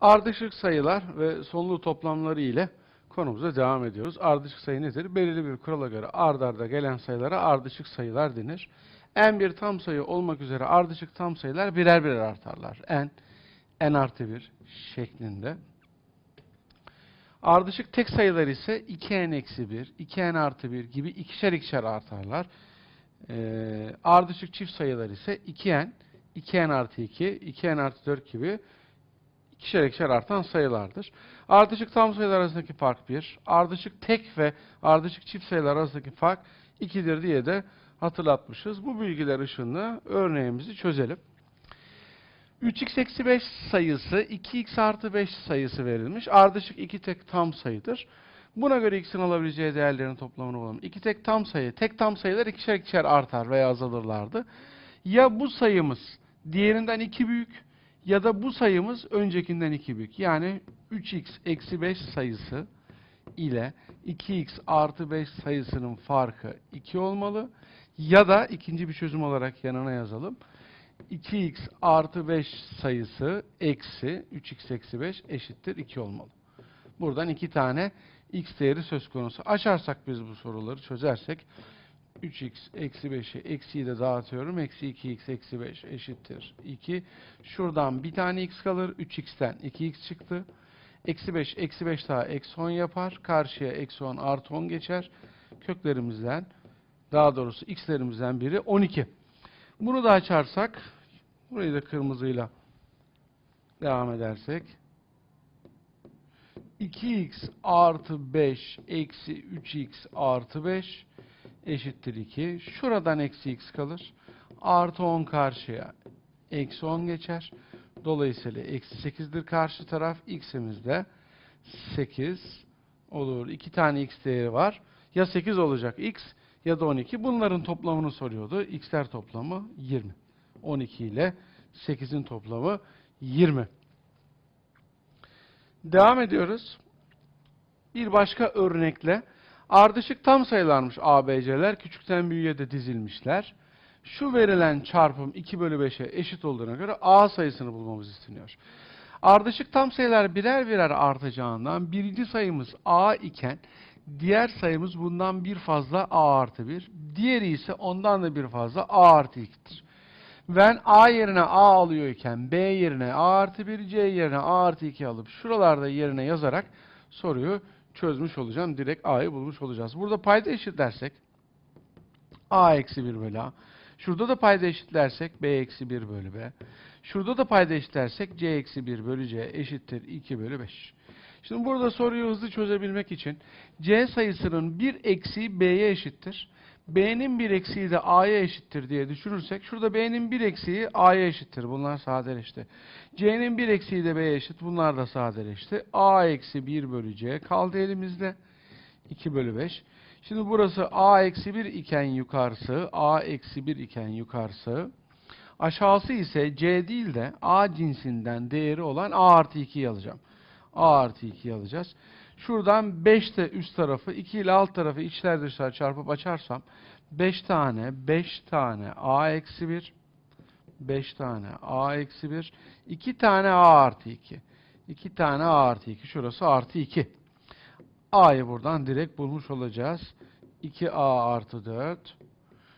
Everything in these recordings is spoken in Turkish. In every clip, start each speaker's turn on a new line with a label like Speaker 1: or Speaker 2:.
Speaker 1: Ardışık sayılar ve sonlu toplamları ile konumuza devam ediyoruz. Ardışık sayı nedir? Belirli bir kurala göre ard arda gelen sayılara ardışık sayılar denir. En bir tam sayı olmak üzere ardışık tam sayılar birer birer artarlar. En, n artı 1 şeklinde. Ardışık tek sayılar ise 2n eksi 1, 2n artı 1 gibi ikişer ikişer artarlar. Ee, ardışık çift sayılar ise 2n, 2n artı 2, 2n artı 4 gibi ikişer ikişer artan sayılardır. Ardışık tam sayılar arasındaki fark 1, ardışık tek ve ardışık çift sayılar arasındaki fark 2'dir diye de hatırlatmışız. Bu bilgiler ışığında örneğimizi çözelim. 3x eksi 5 sayısı 2x artı 5 sayısı verilmiş. Ardışık iki tek tam sayıdır. Buna göre x'in alabileceği değerlerin toplamını bulalım. İki tek tam sayı, tek tam sayılar ikişer ikişer artar veya azalırlardı. Ya bu sayımız diğerinden 2 büyük ya da bu sayımız öncekinden 2 büyük. Yani 3x eksi 5 sayısı ile 2x artı 5 sayısının farkı 2 olmalı. Ya da ikinci bir çözüm olarak yanına yazalım. 2x artı 5 sayısı eksi 3x eksi 5 eşittir 2 olmalı. Buradan iki tane x değeri söz konusu. Açarsak biz bu soruları çözersek 3x eksi 5'i eksiyi de dağıtıyorum. Eksi 2x eksi 5 eşittir 2. Şuradan bir tane x kalır. 3x'ten 2x çıktı. Eksi 5, eksi 5 daha eksi 10 yapar. Karşıya eksi 10 artı 10 geçer. Köklerimizden daha doğrusu x'lerimizden biri 12. Bunu da açarsak burayı da kırmızıyla devam edersek 2x artı 5 eksi 3x artı 5 eşittir 2. Şuradan eksi x kalır. Artı 10 karşıya eksi 10 geçer. Dolayısıyla eksi 8'dir karşı taraf. x'imiz de 8 olur. 2 tane x değeri var. Ya 8 olacak x ya da 12. Bunların toplamını soruyordu. x'ler toplamı 20. 12 ile 8'in toplamı 20. Devam ediyoruz. Bir başka örnekle ardışık tam sayılarmış ABC'ler küçükten büyüğe de dizilmişler. Şu verilen çarpım 2 bölü 5'e eşit olduğuna göre A sayısını bulmamız isteniyor. Ardışık tam sayılar birer birer artacağından birinci sayımız A iken diğer sayımız bundan bir fazla A artı 1. Diğeri ise ondan da bir fazla A artı 2'dir. Ben A yerine A alıyorken B yerine A artı 1, C yerine A artı 2 alıp şuralarda yerine yazarak soruyu çözmüş olacağım. Direkt A'yı bulmuş olacağız. Burada payda eşitlersek A eksi 1 bölü A. Şurada da payda eşitlersek B eksi 1 bölü B. Şurada da payda eşitlersek C eksi 1 bölü C eşittir 2 bölü 5. Şimdi burada soruyu hızlı çözebilmek için C sayısının bir eksiği B'ye eşittir. B'nin bir eksiği de A'ya eşittir diye düşünürsek şurada B'nin bir eksiği A'ya eşittir. Bunlar sadeleşti. C'nin bir eksiği de B'ye eşit. Bunlar da sadeleşti. A eksi 1 bölü C kaldı elimizde. 2 bölü 5. Şimdi burası A eksi 1 iken yukarısı, A eksi 1 iken yukarısı. Aşağısı ise C değil de A cinsinden değeri olan A artı 2'yi alacağım. A artı 2'yi alacağız. Şuradan 5 de üst tarafı, 2 ile alt tarafı içler dışlar çarpıp açarsam 5 tane, 5 tane A eksi 1, 5 tane A eksi 1, 2 tane A artı 2. 2 tane A artı 2. Şurası artı 2. A'yı buradan direkt bulmuş olacağız. 2A artı 4.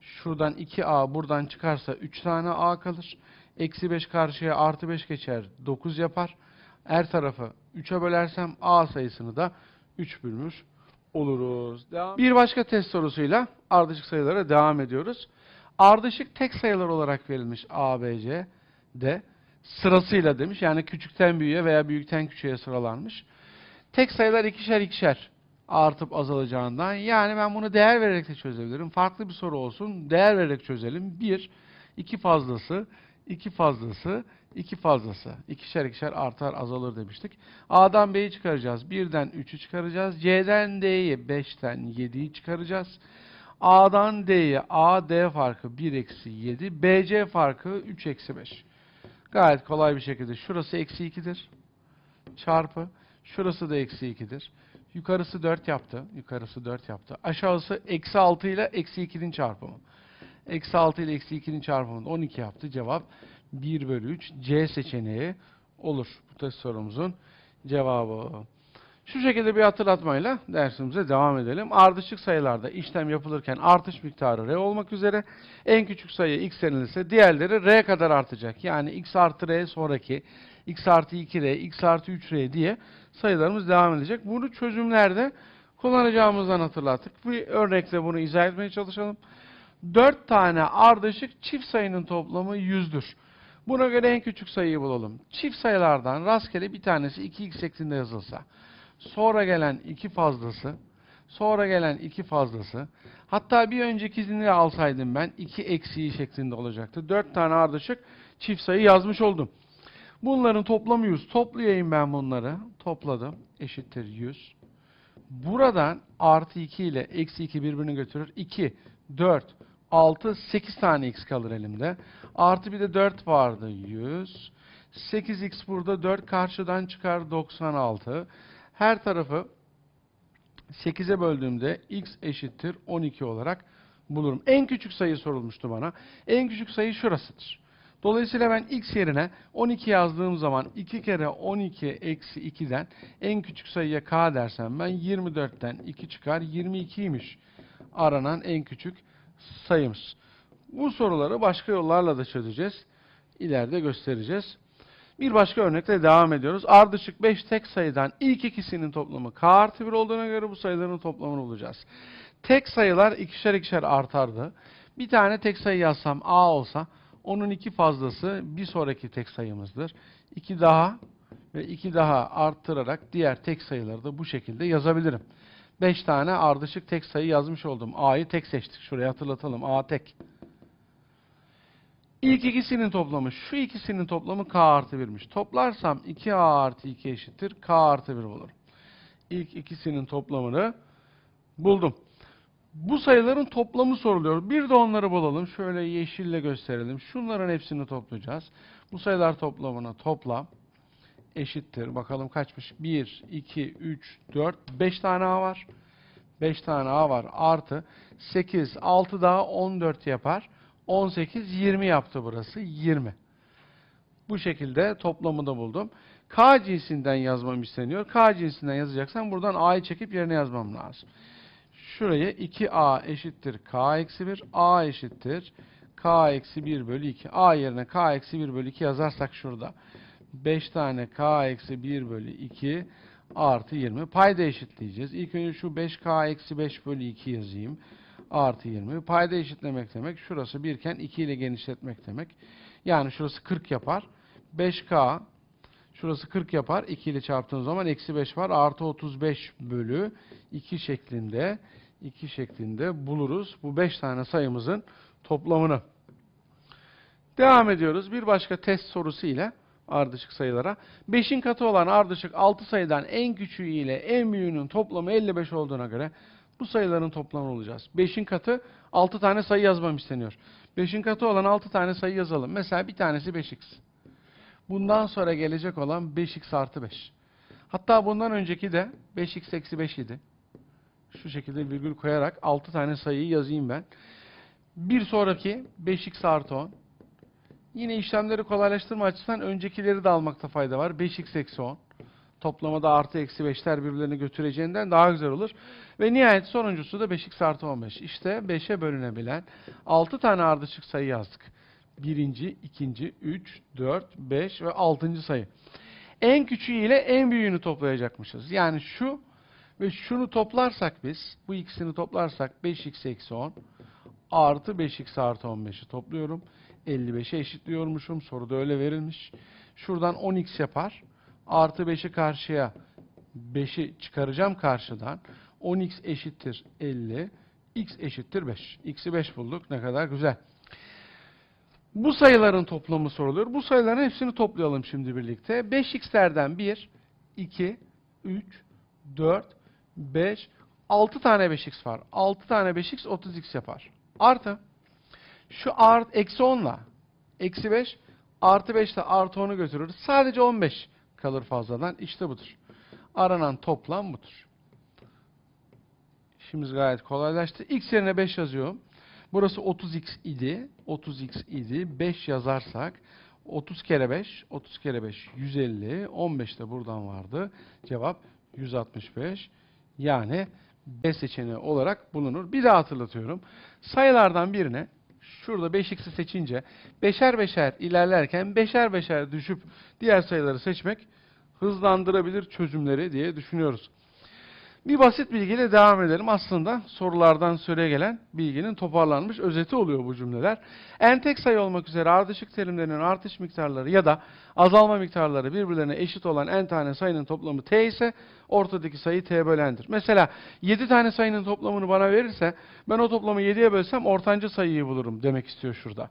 Speaker 1: Şuradan 2A buradan çıkarsa 3 tane A kalır. Eksi 5 karşıya artı 5 geçer. 9 yapar. Her tarafı 3'e bölersem A sayısını da 3 bölmüş oluruz. Devam. Bir başka test sorusuyla ardışık sayılara devam ediyoruz. Ardışık tek sayılar olarak verilmiş A, B, C de sırasıyla demiş. Yani küçükten büyüğe veya büyükten küçüğe sıralanmış. Tek sayılar ikişer ikişer artıp azalacağından. Yani ben bunu değer vererek de çözebilirim. Farklı bir soru olsun. Değer vererek çözelim. Bir, iki fazlası, iki fazlası, iki fazlası. İkişer ikişer artar azalır demiştik. A'dan B'yi çıkaracağız. 1'den 3'ü çıkaracağız. C'den D'yi 5'ten 7'yi çıkaracağız. A'dan D'ye A, D farkı 1 eksi 7. BC farkı 3 eksi 5. Gayet kolay bir şekilde. Şurası eksi 2'dir. Çarpı. Şurası da eksi 2'dir. Yukarısı 4 yaptı. Yukarısı 4 yaptı. Aşağısı eksi 6 ile eksi 2'nin çarpımı. Eksi 6 ile eksi 2'nin çarpımı 12 yaptı. Cevap 1 bölü 3. C seçeneği olur. Bu test sorumuzun cevabı. Şu şekilde bir hatırlatmayla dersimize devam edelim. Ardışık sayılarda işlem yapılırken artış miktarı r olmak üzere en küçük sayı x denilirse diğerleri r kadar artacak. Yani x artı r sonraki x artı 2r, x artı 3r diye sayılarımız devam edecek. Bunu çözümlerde kullanacağımızdan hatırlattık. Bir örnekle bunu izah etmeye çalışalım. 4 tane ardışık çift sayının toplamı 100'dür. Buna göre en küçük sayıyı bulalım. Çift sayılardan rastgele bir tanesi 2x şeklinde yazılsa, sonra gelen iki fazlası, sonra gelen iki fazlası, hatta bir öncekisini alsaydım ben 2 eksiği şeklinde olacaktı. 4 tane ardışık çift sayı yazmış oldum. Bunların toplamı 100. Toplayayım ben bunları. Topladım. Eşittir 100. Buradan artı 2 ile eksi 2 birbirini götürür. 2, 4, 6, 8 tane x kalır elimde. Artı bir de 4 vardı 100. 8x burada 4 karşıdan çıkar 96. Her tarafı 8'e böldüğümde x eşittir 12 olarak bulurum. En küçük sayı sorulmuştu bana. En küçük sayı şurasıdır. Dolayısıyla ben x yerine 12 yazdığım zaman 2 kere 12 eksi 2'den en küçük sayıya k dersem ben 24'ten 2 çıkar 22'ymiş aranan en küçük sayımız. Bu soruları başka yollarla da çözeceğiz. İleride göstereceğiz. Bir başka örnekle devam ediyoruz. Ardışık 5 tek sayıdan ilk ikisinin toplamı k artı 1 olduğuna göre bu sayıların toplamını bulacağız. Tek sayılar ikişer ikişer artardı. Bir tane tek sayı yazsam a olsa onun iki fazlası bir sonraki tek sayımızdır. 2 daha ve 2 daha arttırarak diğer tek sayıları da bu şekilde yazabilirim. 5 tane ardışık tek sayı yazmış oldum. A'yı tek seçtik. Şuraya hatırlatalım. A tek. İlk ikisinin toplamı, şu ikisinin toplamı k artı 1'miş. Toplarsam 2a artı 2 eşittir k artı 1 bulurum. İlk ikisinin toplamını buldum. Bu sayıların toplamı soruluyor. Bir de onları bulalım. Şöyle yeşille gösterelim. Şunların hepsini toplayacağız. Bu sayılar toplamını toplam eşittir. Bakalım kaçmış? 1, 2, 3, 4, 5 tane A var. 5 tane A var. Artı 8, 6 daha 14 yapar. 18, 20 yaptı burası. 20. Bu şekilde toplamı da buldum. K cinsinden yazmam isteniyor. K cinsinden yazacaksam buradan A'yı çekip yerine yazmam lazım. Şuraya 2A eşittir K eksi 1. A eşittir K eksi 1 bölü 2. A yerine K eksi 1 bölü 2 yazarsak şurada. 5 tane K eksi 1 bölü 2 artı 20. Payda eşitleyeceğiz. İlk önce şu 5K eksi 5 bölü 2 yazayım. Artı 20. Payda eşitlemek demek. Şurası 1 iken 2 ile genişletmek demek. Yani şurası 40 yapar. 5K Şurası 40 yapar. 2 ile çarptığın zaman eksi 5 var. Artı 35 bölü 2 şeklinde 2 şeklinde buluruz. Bu 5 tane sayımızın toplamını. Devam ediyoruz. Bir başka test sorusu ile ardışık sayılara. 5'in katı olan ardışık 6 sayıdan en küçüğü ile en büyüğünün toplamı 55 olduğuna göre bu sayıların toplamını olacağız. 5'in katı 6 tane sayı yazmam isteniyor. 5'in katı olan 6 tane sayı yazalım. Mesela bir tanesi 5x. Bundan sonra gelecek olan 5x artı 5. Hatta bundan önceki de 5x eksi 5 idi. Şu şekilde virgül koyarak 6 tane sayıyı yazayım ben. Bir sonraki 5x artı 10. Yine işlemleri kolaylaştırma açısından öncekileri de almakta fayda var. 5x eksi 10. Toplamada artı eksi 5'ler birbirlerini götüreceğinden daha güzel olur. Ve nihayet sonuncusu da 5x artı 15. İşte 5'e bölünebilen 6 tane ardışık sayı yazdık. Birinci, ikinci, üç, dört, beş ve altıncı sayı. En küçüğü ile en büyüğünü toplayacakmışız. Yani şu ve şunu toplarsak biz, bu ikisini toplarsak 5x eksi 10 artı 5x artı 15'i topluyorum. 55'e eşitliyormuşum. Soruda öyle verilmiş. Şuradan 10x yapar. Artı 5'i karşıya 5'i çıkaracağım karşıdan. 10x eşittir 50. x eşittir 5. x'i 5 bulduk. Ne kadar güzel. Bu sayıların toplamı soruluyor. Bu sayıların hepsini toplayalım şimdi birlikte. 5x'lerden 1, 2, 3, 4, 5, 6 tane 5x var. 6 tane 5x 30x yapar. Artı şu art, eksi 10 ile eksi 5 artı 5 ile artı 10'u götürür. Sadece 15 kalır fazladan. İşte budur. Aranan toplam budur. İşimiz gayet kolaylaştı. X yerine 5 yazıyorum. Burası 30x idi. 30x idi. 5 yazarsak 30 kere 5, 30 kere 5 150, 15 de buradan vardı. Cevap 165. Yani B seçeneği olarak bulunur. Bir daha hatırlatıyorum. Sayılardan birine şurada 5x'i seçince beşer beşer ilerlerken beşer beşer düşüp diğer sayıları seçmek hızlandırabilir çözümleri diye düşünüyoruz. Bir basit bilgiyle devam edelim. Aslında sorulardan süre gelen bilginin toparlanmış özeti oluyor bu cümleler. En tek sayı olmak üzere ardışık terimlerinin artış miktarları ya da azalma miktarları birbirlerine eşit olan en tane sayının toplamı t ise ortadaki sayı t bölendir. Mesela 7 tane sayının toplamını bana verirse ben o toplamı 7'ye bölsem ortancı sayıyı bulurum demek istiyor şurada.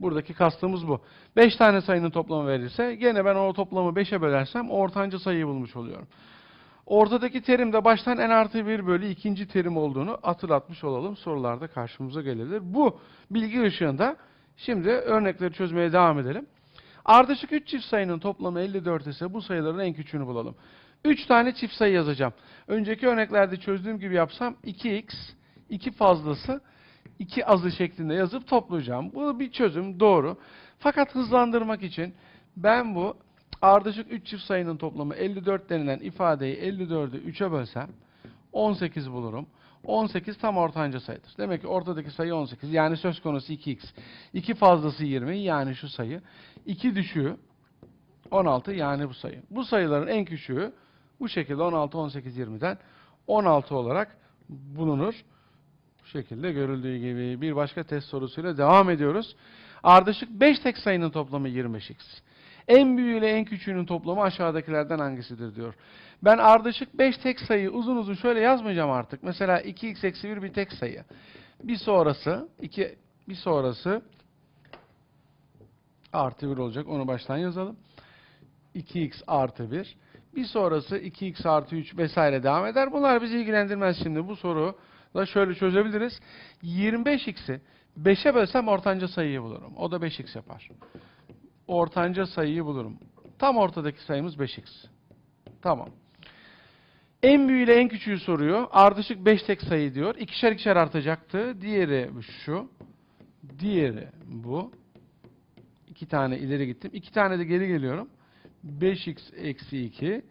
Speaker 1: Buradaki kastımız bu. 5 tane sayının toplamı verirse gene ben o toplamı 5'e bölersem ortancı sayıyı bulmuş oluyorum. Ortadaki terim de baştan n artı 1 bölü ikinci terim olduğunu hatırlatmış olalım. Sorularda karşımıza gelebilir. Bu bilgi ışığında şimdi örnekleri çözmeye devam edelim. Ardışık 3 çift sayının toplamı 54 ise bu sayıların en küçüğünü bulalım. 3 tane çift sayı yazacağım. Önceki örneklerde çözdüğüm gibi yapsam 2x, 2 fazlası, 2 azı şeklinde yazıp toplayacağım. Bu bir çözüm doğru. Fakat hızlandırmak için ben bu ardışık 3 çift sayının toplamı 54 denilen ifadeyi 54'ü 3'e bölsem 18 bulurum. 18 tam ortanca sayıdır. Demek ki ortadaki sayı 18. Yani söz konusu 2x. 2 fazlası 20 yani şu sayı. 2 düşüğü 16 yani bu sayı. Bu sayıların en küçüğü bu şekilde 16, 18, 20'den 16 olarak bulunur. Bu şekilde görüldüğü gibi bir başka test sorusuyla devam ediyoruz. Ardışık 5 tek sayının toplamı 25x. En büyüğü ile en küçüğünün toplamı aşağıdakilerden hangisidir diyor. Ben ardışık 5 tek sayı uzun uzun şöyle yazmayacağım artık. Mesela 2x eksi 1 bir tek sayı. Bir sonrası 2 bir sonrası artı 1 olacak. Onu baştan yazalım. 2x artı 1. Bir sonrası 2x artı 3 vesaire devam eder. Bunlar bizi ilgilendirmez şimdi. Bu soru da şöyle çözebiliriz. 25x'i 5'e bölsem ortanca sayıyı bulurum. O da 5x yapar. Ortanca sayıyı bulurum. Tam ortadaki sayımız 5x. Tamam. En büyüğü ile en küçüğü soruyor. Ardışık 5 tek sayı diyor. İkişer ikişer artacaktı. Diğeri şu. Diğeri bu. İki tane ileri gittim. İki tane de geri geliyorum. 5x eksi 2.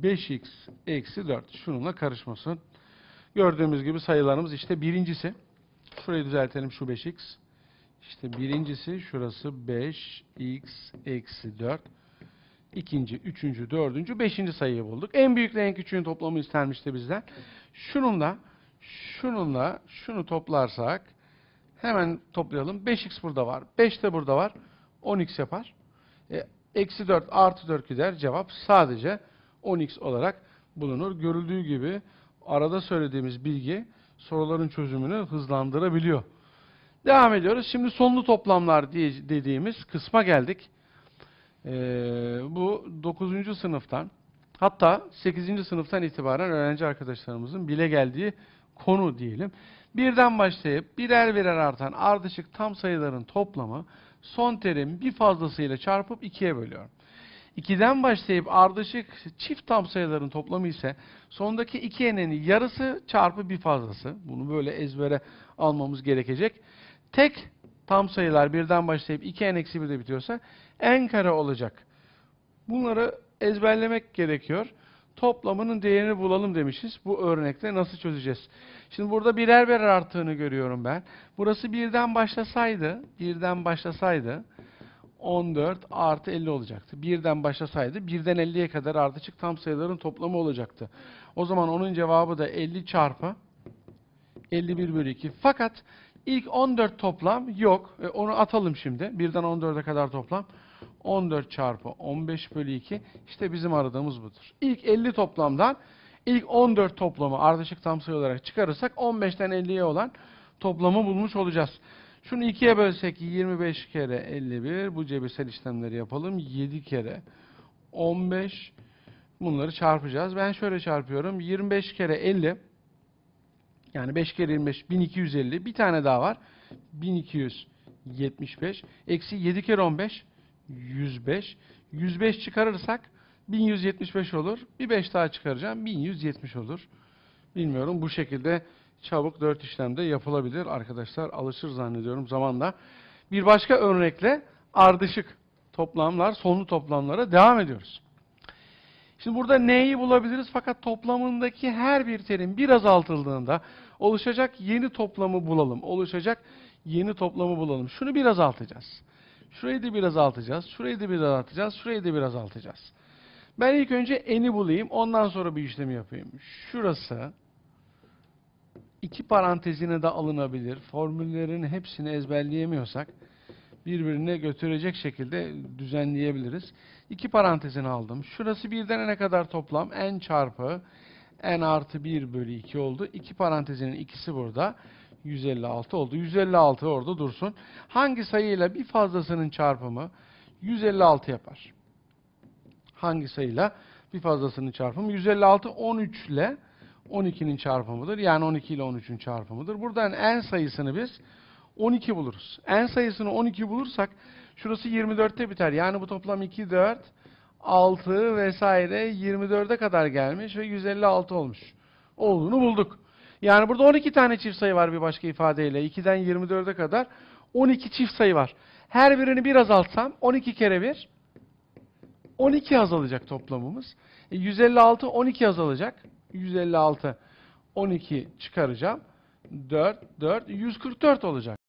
Speaker 1: 5x eksi 4. Şununla karışmasın. Gördüğümüz gibi sayılarımız işte birincisi. Şurayı düzeltelim şu 5x. İşte birincisi şurası 5x eksi 4. İkinci, üçüncü, dördüncü, beşinci sayıyı bulduk. En büyükle en küçüğün toplamı istenmişti bizden. Şununla, şununla, şunu toplarsak hemen toplayalım. 5x burada var. 5 de burada var. 10x yapar. E, eksi 4 artı 4 gider. Cevap sadece 10x olarak bulunur. Görüldüğü gibi arada söylediğimiz bilgi soruların çözümünü hızlandırabiliyor. Devam ediyoruz. Şimdi sonlu toplamlar diye dediğimiz kısma geldik. Ee, bu 9. sınıftan hatta 8. sınıftan itibaren öğrenci arkadaşlarımızın bile geldiği konu diyelim. Birden başlayıp birer birer artan ardışık tam sayıların toplamı son terim bir fazlasıyla çarpıp ikiye bölüyorum. 2'den başlayıp ardışık çift tam sayıların toplamı ise sondaki iki enenin yarısı çarpı bir fazlası. Bunu böyle ezbere almamız gerekecek. Tek tam sayılar birden başlayıp 2 n eksi 1'de bitiyorsa n kare olacak. Bunları ezberlemek gerekiyor. Toplamının değerini bulalım demişiz. Bu örnekte nasıl çözeceğiz? Şimdi burada birer birer arttığını görüyorum ben. Burası birden başlasaydı, birden başlasaydı 14 artı 50 olacaktı. Birden başlasaydı birden 50'ye kadar ardışık tam sayıların toplamı olacaktı. O zaman onun cevabı da 50 çarpı 51 bölü 2. Fakat ilk 14 toplam yok. E, onu atalım şimdi. Birden 14'e kadar toplam. 14 çarpı 15 bölü 2. İşte bizim aradığımız budur. İlk 50 toplamdan ilk 14 toplamı ardışık tam sayı olarak çıkarırsak 15'ten 50'ye olan toplamı bulmuş olacağız. Şunu 2'ye bölsek 25 kere 51. Bu cebirsel işlemleri yapalım. 7 kere 15. Bunları çarpacağız. Ben şöyle çarpıyorum. 25 kere 50. Yani 5 kere 25 1250. Bir tane daha var. 1275. Eksi 7 kere 15 105. 105 çıkarırsak 1175 olur. Bir 5 daha çıkaracağım. 1170 olur. Bilmiyorum. Bu şekilde çabuk 4 işlemde yapılabilir. Arkadaşlar alışır zannediyorum zamanla. Bir başka örnekle ardışık toplamlar, sonlu toplamlara devam ediyoruz. Şimdi burada neyi bulabiliriz? Fakat toplamındaki her bir terim bir azaltıldığında oluşacak yeni toplamı bulalım. Oluşacak yeni toplamı bulalım. Şunu bir azaltacağız. Şurayı da bir azaltacağız. Şurayı da bir azaltacağız. Şurayı da bir azaltacağız. Ben ilk önce eni bulayım. Ondan sonra bir işlemi yapayım. Şurası iki parantezine de alınabilir. Formüllerin hepsini ezberleyemiyorsak birbirine götürecek şekilde düzenleyebiliriz. İki parantezini aldım. Şurası birden ne kadar toplam? n çarpı n artı 1 bölü 2 oldu. İki parantezinin ikisi burada. 156 oldu. 156 orada dursun. Hangi sayıyla bir fazlasının çarpımı 156 yapar? Hangi sayıyla bir fazlasının çarpımı? 156 13 ile 12'nin çarpımıdır. Yani 12 ile 13'ün çarpımıdır. Buradan n sayısını biz 12 buluruz. n sayısını 12 bulursak şurası 24'te biter. Yani bu toplam 2, 4, 6 vesaire 24'e kadar gelmiş ve 156 olmuş. Olduğunu bulduk. Yani burada 12 tane çift sayı var bir başka ifadeyle. 2'den 24'e kadar 12 çift sayı var. Her birini bir azaltsam 12 kere 1 12 azalacak toplamımız. E, 156 12 azalacak. 156 12 çıkaracağım. 4 4 144 olacak.